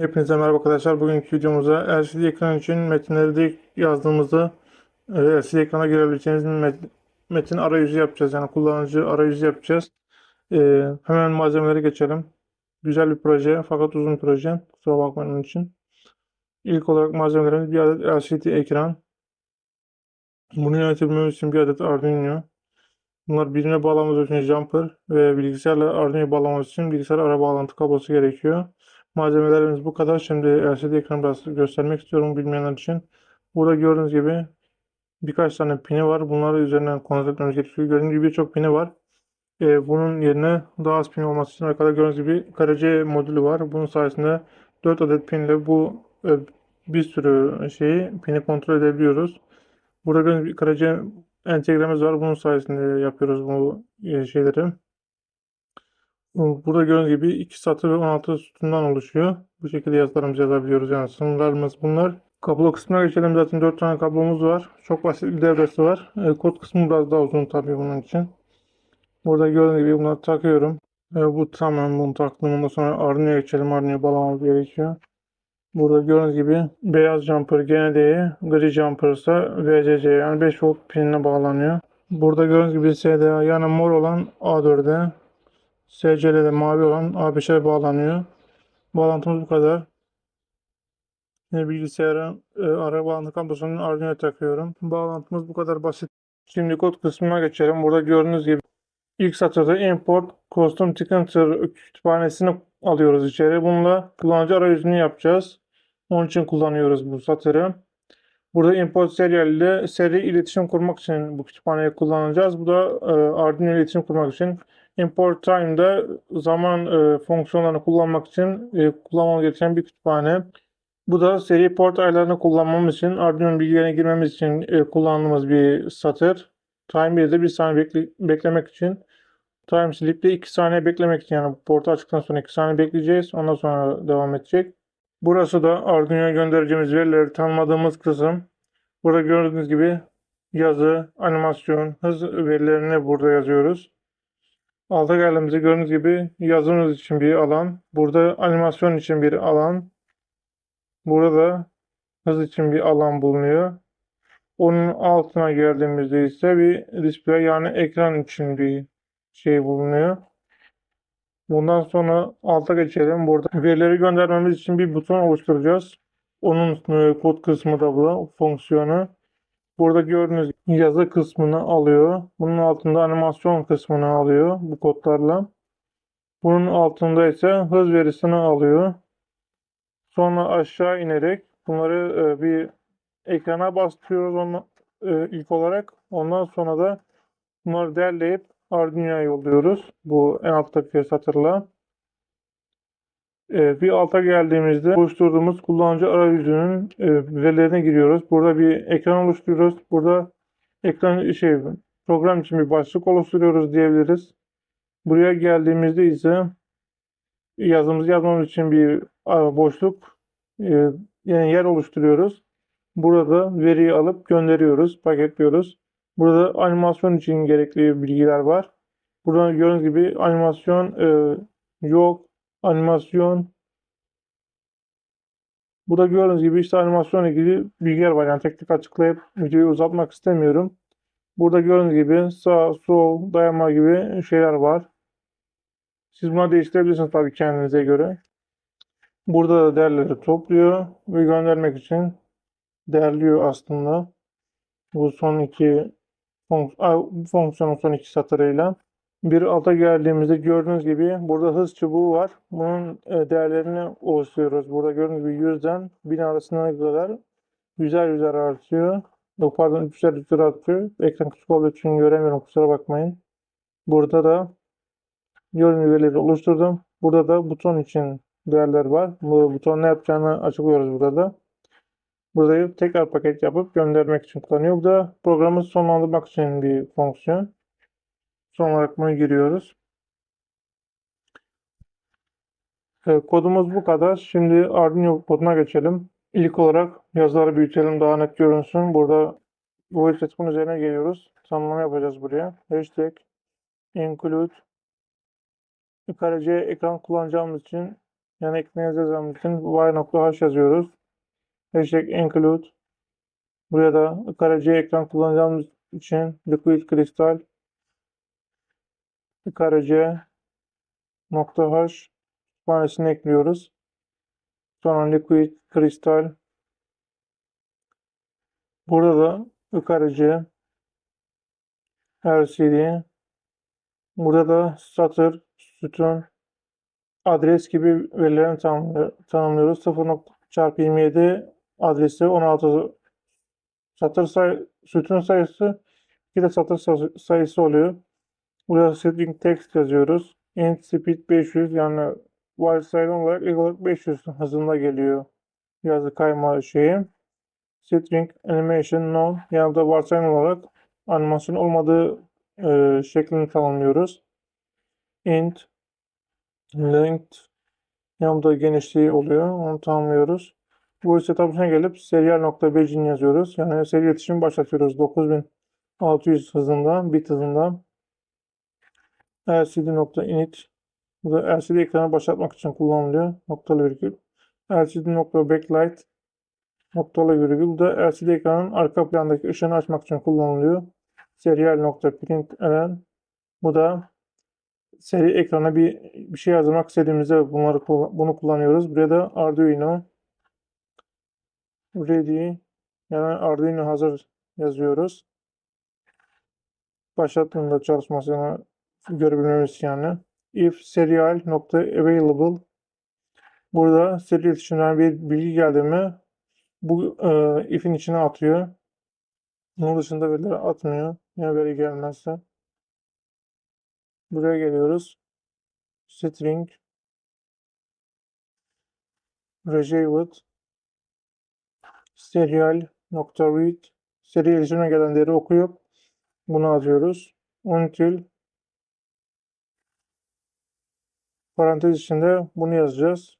Hepinize merhaba arkadaşlar. Bugünkü videomuzda LCD ekran için metinleri de yazdığımızda e, LCD ekrana girebileceğiniz met- metin arayüzü yapacağız. Yani kullanıcı arayüzü yapacağız. E, hemen malzemelere geçelim. Güzel bir proje fakat uzun proje. Kusura bakmayın onun için. İlk olarak malzemelerimiz bir adet LCD ekran. Bunu yönetebilmemiz için bir adet Arduino. Bunlar birbirine bağlamamız için jumper ve bilgisayarla Arduino'yu bağlamamız için bilgisayar ara bağlantı kablosu gerekiyor. Malzemelerimiz bu kadar. Şimdi LCD ekranı biraz göstermek istiyorum bilmeyenler için. Burada gördüğünüz gibi birkaç tane pini var. Bunları üzerinden kontrol etmemiz gerekiyor. Gördüğünüz gibi birçok pini var. Ee, bunun yerine daha az pin olması için arkada gördüğünüz gibi KRC modülü var. Bunun sayesinde 4 adet pinle bu e, bir sürü şeyi pini kontrol edebiliyoruz. Burada gördüğünüz gibi KRC entegremiz var. Bunun sayesinde yapıyoruz bu e, şeyleri. Burada gördüğünüz gibi 2 satır ve 16 sütundan oluşuyor. Bu şekilde yazılarımızı yazabiliyoruz. Yani sınırlarımız bunlar. Kablo kısmına geçelim. Zaten 4 tane kablomuz var. Çok basit bir devresi var. E, kod kısmı biraz daha uzun tabii bunun için. Burada gördüğünüz gibi bunları takıyorum. E, bu tamam bunu taktım. Ondan sonra Arduino'ya geçelim. Arduino'ya bağlamamız gerekiyor. Burada gördüğünüz gibi beyaz jumper GND'ye, gri jumper ise VCC yani 5 volt pinine bağlanıyor. Burada gördüğünüz gibi SDA yani mor olan A4'e, SCL'de mavi olan A5'e bağlanıyor. Bağlantımız bu kadar. Yine bilgisayara e, ara bağlantı kablosunu Arduino'ya takıyorum. Bağlantımız bu kadar basit. Şimdi kod kısmına geçelim. Burada gördüğünüz gibi ilk satırda import custom Tinker kütüphanesini alıyoruz içeri. Bununla kullanıcı arayüzünü yapacağız. Onun için kullanıyoruz bu satırı. Burada import serial ile seri iletişim kurmak için bu kütüphaneyi kullanacağız. Bu da e, Arduino ile iletişim kurmak için. Import time'da zaman e, fonksiyonlarını kullanmak için e, kullanmamız gereken bir kütüphane. Bu da seri port ayarlarını kullanmamız için, Arduino bilgilerine girmemiz için e, kullandığımız bir satır. Time 1'de 1 saniye bekle- beklemek için. Time sleep'te 2 saniye beklemek için yani portu açtıktan sonra 2 saniye bekleyeceğiz. Ondan sonra devam edecek. Burası da Arduino'ya göndereceğimiz verileri tanımladığımız kısım. Burada gördüğünüz gibi yazı, animasyon, hız verilerini burada yazıyoruz. Alta geldiğimizde gördüğünüz gibi yazımız için bir alan. Burada animasyon için bir alan. Burada da hız için bir alan bulunuyor. Onun altına geldiğimizde ise bir display yani ekran için bir şey bulunuyor. Bundan sonra alta geçelim. Burada verileri göndermemiz için bir buton oluşturacağız. Onun e, kod kısmı da bu fonksiyonu. Burada gördüğünüz yazı kısmını alıyor. Bunun altında animasyon kısmını alıyor bu kodlarla. Bunun altında ise hız verisini alıyor. Sonra aşağı inerek bunları e, bir ekrana bastırıyoruz onu, e, ilk olarak. Ondan sonra da bunları derleyip Arduino'ya yolluyoruz. Bu en alttaki satırla. E, bir alta geldiğimizde oluşturduğumuz kullanıcı arayüzünün e, verilerine giriyoruz. Burada bir ekran oluşturuyoruz. Burada ekran şey program için bir başlık oluşturuyoruz diyebiliriz. Buraya geldiğimizde ise yazımızı yazmamız için bir a, boşluk e, yani yer oluşturuyoruz. Burada veriyi alıp gönderiyoruz, paketliyoruz. Burada animasyon için gerekli bilgiler var. Burada gördüğünüz gibi animasyon e, yok, animasyon. Burada gördüğünüz gibi işte animasyonla ilgili bilgiler var. Yani tek tek açıklayıp videoyu uzatmak istemiyorum. Burada gördüğünüz gibi sağ, sol, dayama gibi şeyler var. Siz bunu değiştirebilirsiniz tabii kendinize göre. Burada da değerleri topluyor ve göndermek için değerliyor aslında. Bu son iki fonks a, bu fonksiyonun son iki satırıyla. Bir alta geldiğimizde gördüğünüz gibi burada hız çubuğu var. Bunun e, değerlerini oluşturuyoruz. Burada gördüğünüz gibi 100'den 1000 arasına kadar yüzer yüzer artıyor. Yok pardon 3'er 3'er artıyor. Ekran küçük olduğu için göremiyorum kusura bakmayın. Burada da verileri oluşturdum. Burada da buton için değerler var. Bu buton ne yapacağını açıklıyoruz burada da. Burayı tekrar paket yapıp göndermek için kullanıyor. Bu da programı sonlandırmak için bir fonksiyon. Son olarak bunu giriyoruz. Evet, kodumuz bu kadar. Şimdi Arduino koduna geçelim. İlk olarak yazıları büyütelim daha net görünsün. Burada bu setup'un üzerine geliyoruz. Tanımlama yapacağız buraya. Hashtag include KRC ekran kullanacağımız için Yani ekleyeceğiz yazmamız için y.h yazıyoruz. Hashtag include. Buraya da karaciğer ekran kullanacağımız için liquid kristal karaciğer nokta h kütüphanesini ekliyoruz. Sonra liquid kristal Burada da yukarıcı LCD Burada da satır, sütun, adres gibi verilerini tanımlıyor- tanımlıyoruz. 0 çarpı 27 adresi 16 satır say sütun sayısı bir de satır say- sayısı oluyor. Buraya string text yazıyoruz. int speed 500 yani varsayılan olarak ilk olarak 500 hızında geliyor yazı kayma şeyi. String animation no yani da varsayılan olarak animasyon olmadığı e, şeklini tanımlıyoruz. int length yani da genişliği oluyor. Onu tanımlıyoruz. Bu setup'ına gelip serial.begin yazıyoruz. Yani seri iletişim başlatıyoruz. 9600 hızında, bit hızında. lcd.init bu da LCD ekranı başlatmak için kullanılıyor. Noktalı virgül. lcd.backlight noktalı virgül. Bu da LCD ekranın arka plandaki ışığını açmak için kullanılıyor. Serial.println bu da seri ekrana bir bir şey yazmak istediğimizde bunları bunu kullanıyoruz. Buraya da Arduino ready yani Arduino hazır yazıyoruz. Başlattığında çalışmasını görebilmemiz yani. If serial nokta available burada seri iletişimden bir bilgi geldi mi bu e, if'in içine atıyor. Bunun dışında verileri atmıyor. Yani veri gelmezse. Buraya geliyoruz. String retrieved serial nokta read seri iletişime gelen değeri okuyup bunu atıyoruz. Until parantez içinde bunu yazacağız.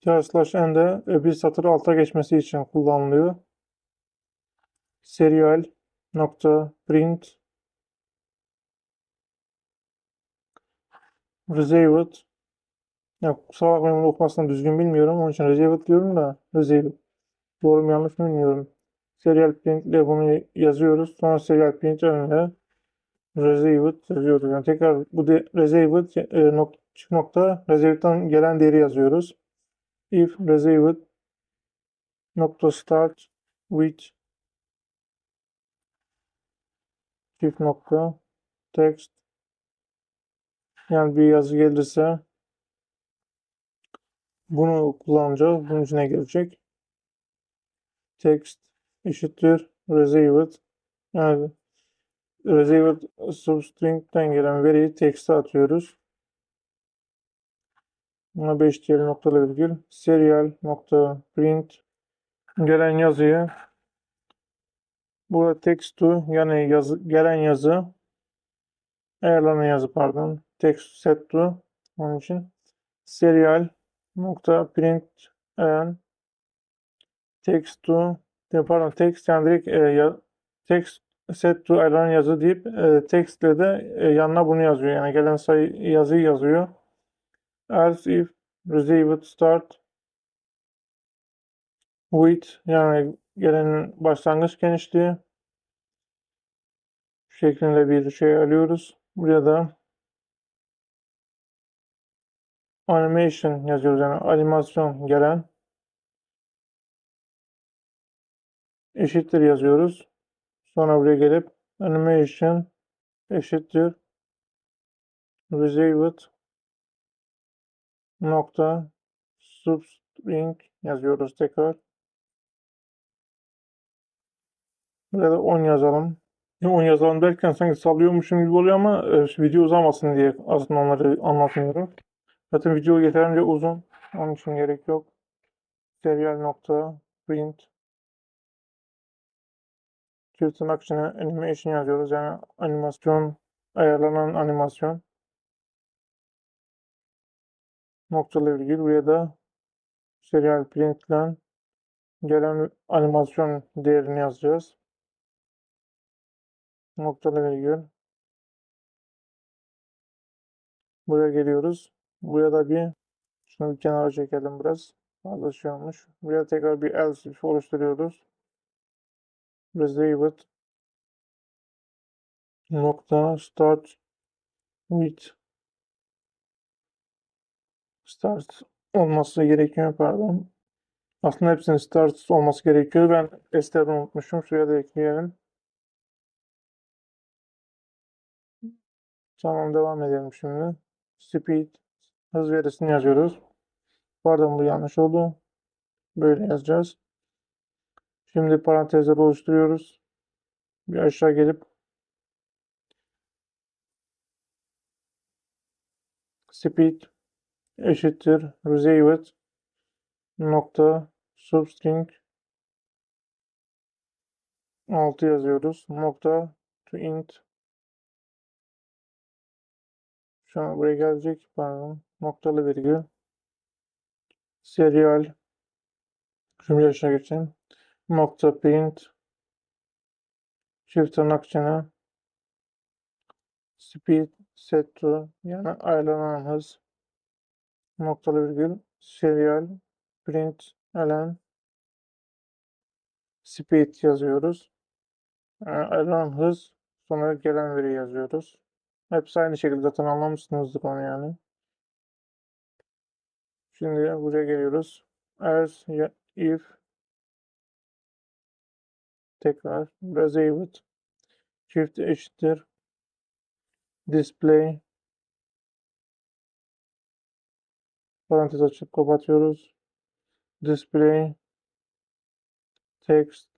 Char slash n bir satır alta geçmesi için kullanılıyor. Serial nokta print Reserved. Ya kusura bakmayın bunu okumasını düzgün bilmiyorum. Onun için reserved diyorum da reserved. Doğru mu yanlış mı bilmiyorum. Serial print ile bunu yazıyoruz. Sonra serial print önüne reserved yazıyoruz. Yani tekrar bu de reserved e, nok çift nokta reserved'dan gelen değeri yazıyoruz. If reserved nokta start with çift nokta text yani bir yazı gelirse bunu kullanacağız. Bunun içine gelecek. Text eşittir reserved. Yani reserved substring'den gelen veriyi text'e atıyoruz. Buna 5 diyelim noktalı virgül. Serial nokta print gelen yazıyı burada text to yani yazı, gelen yazı ayarlanan yazı pardon text set to onun için serial nokta print and text to pardon text yani direkt e, ya, text set to ayarlanan yazı deyip e, text ile de e, yanına bunu yazıyor. Yani gelen sayı yazıyı yazıyor. Else if received start with yani gelenin başlangıç genişliği şeklinde bir şey alıyoruz. Buraya da animation yazıyoruz yani animasyon gelen eşittir yazıyoruz. Sonra buraya gelip animation eşittir reserved nokta substring yazıyoruz tekrar. Buraya da 10 yazalım. 10 yazalım derken sanki sallıyormuşum gibi oluyor ama e, video uzamasın diye aslında onları anlatmıyorum. Zaten video yeterince uzun. Onun için gerek yok. Serial nokta print çift tırnak içine animation yazıyoruz. Yani animasyon ayarlanan animasyon noktalı virgül buraya da serial printle gelen animasyon değerini yazacağız. Noktalı virgül buraya geliyoruz. Buraya da bir şunu bir kenara çekelim biraz. Fazla şey olmuş. Buraya tekrar bir else if oluşturuyoruz. Receive it. Nokta start with start olması gerekiyor pardon. Aslında hepsinin start olması gerekiyor. Ben step'i unutmuşum. Şuraya da ekleyelim. Tamam devam edelim şimdi. Speed hız verisini yazıyoruz. Pardon bu yanlış oldu. Böyle yazacağız. Şimdi parantezler oluşturuyoruz. Bir aşağı gelip speed eşittir receive it nokta substring 6 yazıyoruz. Nokta to int şu an buraya gelecek pardon noktalı virgül. Serial. Şimdi aşağı geçelim nokta print. Çift tırnak içine. Speed set to yani ayarlanan hız. Noktalı virgül. Serial. Print elen speed yazıyoruz. Yani ayarlanan hız. Sonra gelen veri yazıyoruz. Hepsi aynı şekilde zaten anlamışsınızdır onu yani. Şimdi buraya geliyoruz. Else if. Tekrar receive it çift eşittir. Display. Parantez açıp kapatıyoruz. Display. Text.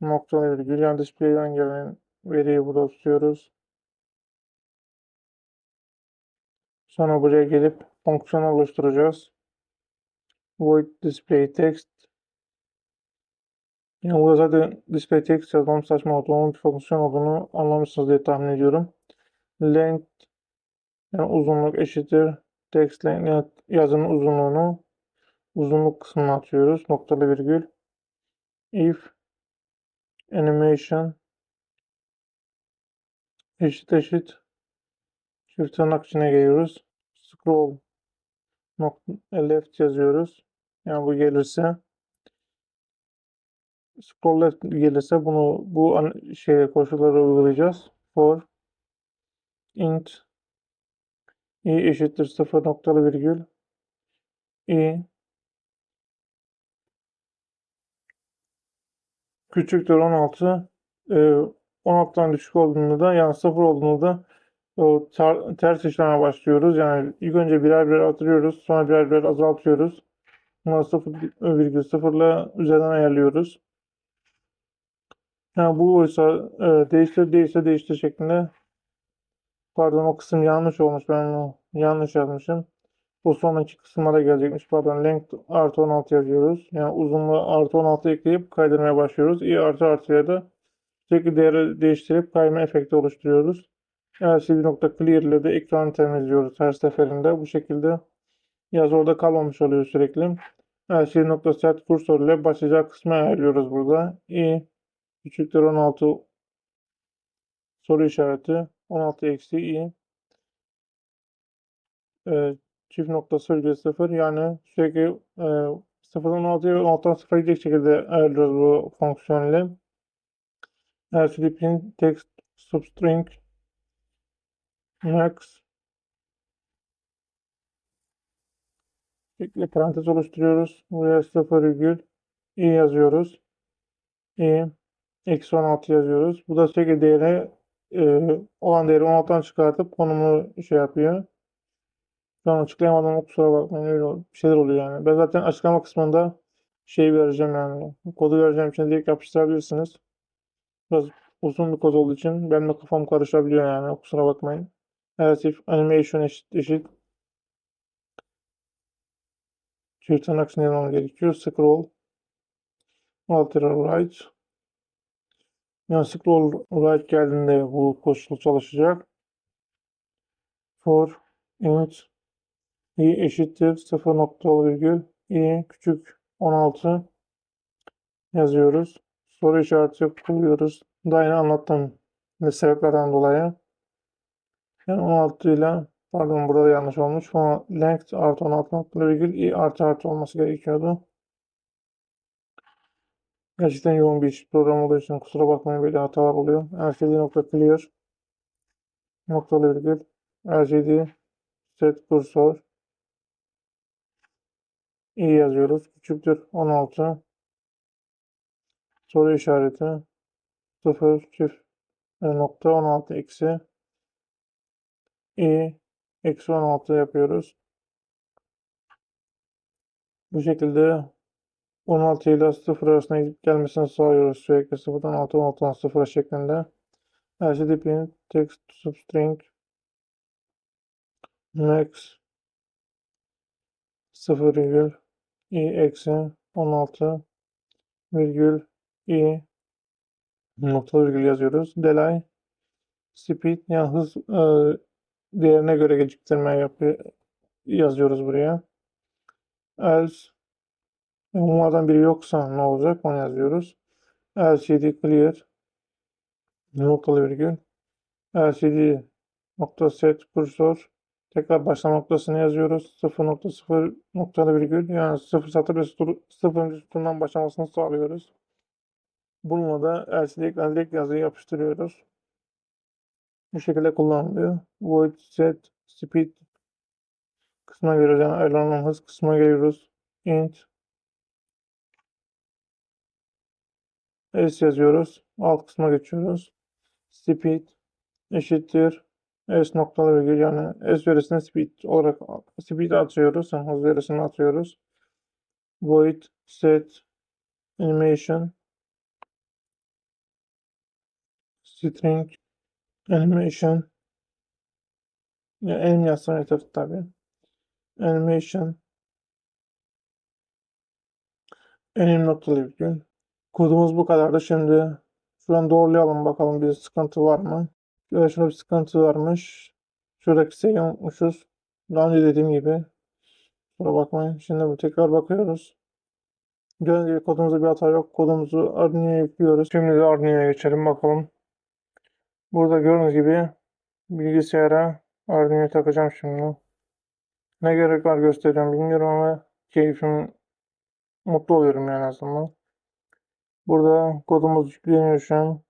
Nokta virgül yani display'den gelen veriyi burada tutuyoruz. Sonra buraya gelip fonksiyon oluşturacağız. Void display text. Yani burada zaten display text yazmam saçma oldu. Onun bir fonksiyon olduğunu anlamışsınız diye tahmin ediyorum. Length yani uzunluk eşittir text length yani yazının uzunluğunu uzunluk kısmına atıyoruz. Noktalı virgül. If animation eşit eşit çift tırnak içine geliyoruz. Scroll left yazıyoruz. Yani bu gelirse scroll left gelirse bunu bu an- şey koşulları uygulayacağız. For int i eşittir 0 noktalı virgül i küçüktür 16 e, 16'dan düşük olduğunda da yani 0 olduğunda da o ter- ters işleme başlıyoruz. Yani ilk önce birer birer artırıyoruz. Sonra birer birer azaltıyoruz. Sonra 0,0 ile üzerinden ayarlıyoruz. Yani bu oysa e, değiştir değiştir değiştir şeklinde pardon o kısım yanlış olmuş. Ben onu yanlış yazmışım. Bu sonraki kısımlara gelecekmiş. Pardon length artı 16 yazıyoruz. Yani uzunluğu artı 16 ekleyip kaydırmaya başlıyoruz. i artı artıya da sürekli değeri değiştirip kayma efekti oluşturuyoruz. LCD.clear ile de ekranı temizliyoruz her seferinde. Bu şekilde yazı orada kalmamış oluyor sürekli. LCD.set kursor ile başlayacak kısmı ayarlıyoruz burada. i küçüktür 16 soru işareti 16 eksi i e, çift nokta virgül 0 yani sürekli e, 0'dan 16'ya ve 16'dan 0'a gidecek şekilde ayarlıyoruz bu fonksiyon ile. LCD print text substring max şekilde parantez oluşturuyoruz. Buraya 0 virgül i yazıyoruz. i eksi 16 yazıyoruz. Bu da sürekli değeri e, olan değeri 16'dan çıkartıp konumu şey yapıyor. Şu an açıklayamadım ama kusura bakmayın öyle bir şeyler oluyor yani. Ben zaten açıklama kısmında şey vereceğim yani. Kodu vereceğim için direkt yapıştırabilirsiniz. Biraz uzun bir kod olduğu için benim de kafam karışabiliyor yani kusura bakmayın. İf animation eşit eşit çift tırnak yazmam gerekiyor. Scroll alter right yani scroll right geldiğinde bu koşul çalışacak. For int i eşittir 0 noktalı virgül i küçük 16 yazıyoruz. Soru işareti koyuyoruz. Daha yine anlattım ne sebeplerden dolayı. Yani 16 ile Pardon burada yanlış olmuş. Length artı 16 noktalı virgül i artı artı olması gerekiyordu. Gerçekten yoğun bir iş programı olduğu için kusura bakmayın böyle hatalar oluyor. LCD nokta clear noktalı virgül LCD set kursor i yazıyoruz. Küçüktür 16 soru işareti 0 çift nokta 16 eksi i eksi 16 yapıyoruz. Bu şekilde 16 ile 0 arasında gelmesini sağlıyoruz sürekli 0'dan 6 16'dan 0 şeklinde. LCD print text substring max 0 virgül i eksi 16 virgül i noktalı virgül yazıyoruz. Delay speed yani hız e, değerine göre geciktirme yapı yazıyoruz buraya. Else bunlardan biri yoksa ne olacak onu yazıyoruz. LCD clear noktalı virgül LCD nokta set kursor tekrar başlama noktasını yazıyoruz. 0.0 noktalı virgül yani 0 satır ve 0. sütundan başlamasını sağlıyoruz. Bununla da LCD eklenecek yazıyı yapıştırıyoruz. Bu şekilde kullanılıyor. Void set speed kısmına geliyoruz. Yani ayarlanan hız kısmına geliyoruz. int s yazıyoruz. Alt kısma geçiyoruz. Speed eşittir s noktalı virgül yani s verisine speed olarak speed atıyoruz. Yani hız verisini atıyoruz. Void set animation string animation yani anim yazsam yeter tabi. Animation anim noktalı virgül. Kodumuz bu kadardı. Şimdi şuradan doğrulayalım bakalım bir sıkıntı var mı? Şöyle şurada bir sıkıntı varmış. Şuradaki sayıyı unutmuşuz. Daha önce dediğim gibi. Kusura bakmayın. Şimdi bu tekrar bakıyoruz. Gördüğünüz gibi kodumuzda bir hata yok. Kodumuzu Arduino'ya yüklüyoruz. Şimdi de Arduino'ya geçelim bakalım. Burada gördüğünüz gibi bilgisayara Arduino'yu takacağım şimdi. Ne gerek var gösteriyorum bilmiyorum ama keyfim mutlu oluyorum yani aslında. Burada kodumuz yükleniyor şu an.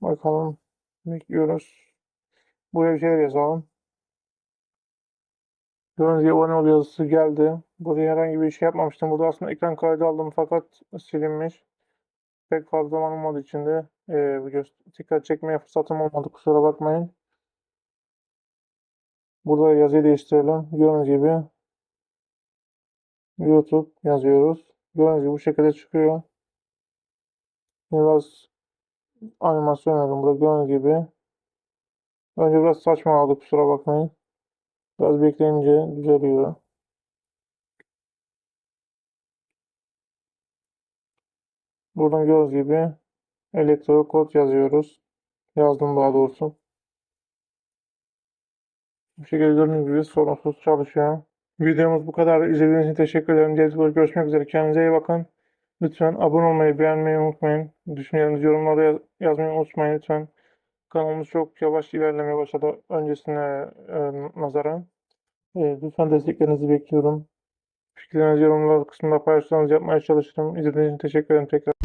Bakalım. Bekliyoruz. Buraya bir şeyler yazalım. Gördüğünüz gibi abone yazısı geldi. Buraya herhangi bir şey yapmamıştım. Burada aslında ekran kaydı aldım fakat silinmiş. Pek fazla zaman olmadığı için de e, video dikkat çekmeye fırsatım olmadı. Kusura bakmayın. Burada yazıyı değiştirelim. Gördüğünüz gibi YouTube yazıyoruz. Gördüğünüz gibi bu şekilde çıkıyor. Biraz animasyon yapalım. Burada gördüğünüz gibi. Önce biraz saçma aldı kusura bakmayın. Biraz bekleyince düzeliyor. Buradan gördüğünüz gibi elektro kod yazıyoruz. Yazdım daha doğrusu. Bu şekilde gördüğünüz gibi sorunsuz çalışıyor. Videomuz bu kadar. İzlediğiniz için teşekkür ederim. Diğer görüşmek üzere. Kendinize iyi bakın. Lütfen abone olmayı, beğenmeyi unutmayın. Düşüncelerinizi yorumlarda yaz- yazmayı unutmayın lütfen. Kanalımız çok yavaş ilerlemeye başladı öncesine e, nazaran. E, lütfen desteklerinizi bekliyorum. Fikirlerinizi yorumlar kısmında paylaşırsanız yapmaya çalışırım. İzlediğiniz için teşekkür ederim tekrar.